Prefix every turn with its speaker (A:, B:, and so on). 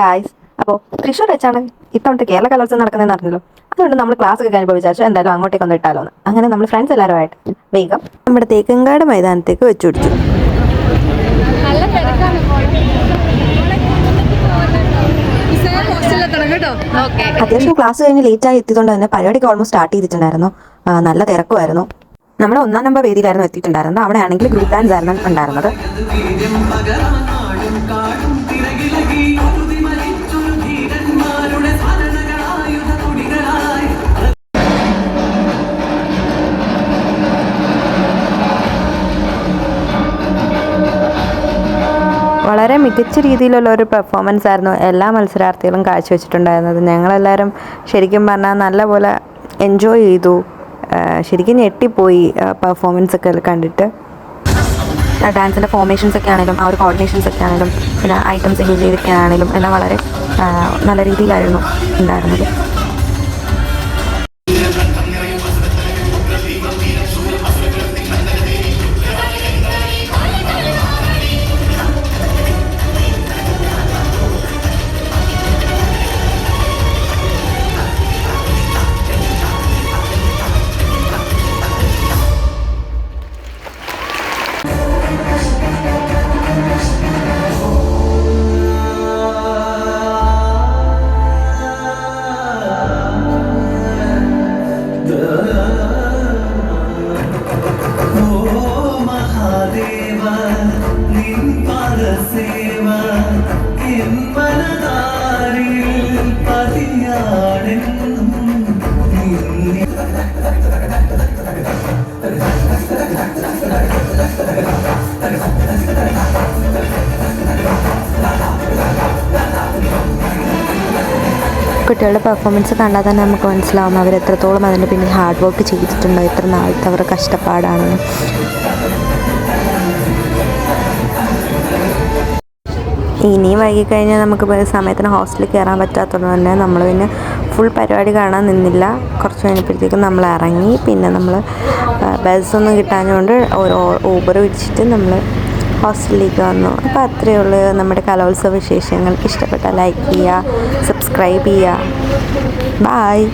A: Guys അപ്പോൾ തൃശ്ശൂർ വെച്ചാണ് ഇത്തവണത്തെ കേരള കലോത്സവം നടക്കുന്നതെന്ന് അറിഞ്ഞല്ലോ? അതുകൊണ്ട് നമ്മൾ ക്ലാസ് ഒക്കെ കഴിഞ്ഞപ്പോൾ വിചാരിച്ചു എന്തായാലും അങ്ങോട്ടേക്ക് ഒന്ന് ഇട്ടാലോ എന്ന്. അങ്ങനെ നമ്മൾ ഫ്രണ്ട്സ് എല്ലാവരുമായിട്ട് വേഗം നമ്മുടെ തേക്കങ്കാട് മൈതാനത്തേക്ക് വെച്ചു പിടിച്ചു. അത്യാവശ്യം ക്ലാസ് കഴിഞ്ഞ് ലേറ്റ് ആയി എത്തിയതുകൊണ്ട് തന്നെ പരിപാടിക്ക് ഓൾമോസ്റ്റ് സ്റ്റാർട്ട് ചെയ്തിട്ടുണ്ടായിരുന്നു. നല്ല തിരക്കുമായിരുന്നു. നമ്മുടെ ഒന്നാം നമ്പർ വേദിയിലായിരുന്നു എത്തിയിട്ടുണ്ടായിരുന്നത്. അവിടെ ആണെങ്കിൽ ഗ്രൂപ്പ് ഡാൻസ് ആയിരുന്നു ഉണ്ടായിരുന്നത്. വളരെ മികച്ച രീതിയിലുള്ള ഒരു പെർഫോമൻസ് ആയിരുന്നു എല്ലാ മത്സരാർത്ഥികളും കാഴ്ചവെച്ചിട്ടുണ്ടായിരുന്നത്. ഞങ്ങളെല്ലാവരും ശരിക്കും പറഞ്ഞാൽ നല്ലപോലെ എൻജോയ് ചെയ്തു. ശരിക്കും ഞെട്ടിപ്പോയി പെർഫോമൻസ് ഒക്കെ കണ്ടിട്ട്. ഡാൻസിന്റെ ഫോർമേഷൻസ് ഒക്കെ ആണെങ്കിലും ആ ഒരു കോർഡിനേഷൻസ് ഒക്കെ ആണെങ്കിലും പിന്നെ ഐറ്റംസ് യൂസ് ചെയ്തൊക്കെ ആണെങ്കിലും എല്ലാം വളരെ നല്ല രീതിയിലായിരുന്നു ഉണ്ടായിരുന്നത്. കുട്ടികളുടെ പെർഫോമൻസ് കണ്ടാൽ തന്നെ നമുക്ക് മനസ്സിലാവും അവർ എത്രത്തോളം അതിന് പിന്നിൽ ഹാർഡ് വർക്ക് ചെയ്തിട്ടുണ്ടോ എത്ര നാളത്തെ അവരുടെ കഷ്ടപ്പാടാണെന്ന്. ഇനിയും വൈകിക്കഴിഞ്ഞാൽ നമുക്ക് സമയത്തിന് ഹോസ്റ്റലിൽ കയറാൻ പറ്റാത്തതുകൊണ്ട് തന്നെ നമ്മൾ പിന്നെ ഫുൾ പരിപാടി കാണാൻ നിന്നില്ല. കുറച്ച് കഴിഞ്ഞപ്പോഴത്തേക്കും നമ്മൾ ഇറങ്ങി. പിന്നെ നമ്മൾ ബസ്സൊന്നും കിട്ടാഞ്ഞുകൊണ്ട് ഒരു ഊബർ വിളിച്ചിട്ട് നമ്മൾ ഹോസ്റ്റലിലേക്ക് വന്നു. അപ്പോൾ അത്രയേ ഉള്ളൂ. നമ്മുടെ കലോത്സവ വിശേഷങ്ങൾ. ഇഷ്ടപ്പെട്ടാൽ ലൈക്ക് ചെയ്യുക സബ്സ്ക്രൈബ് ചെയ്യുക. ബായ്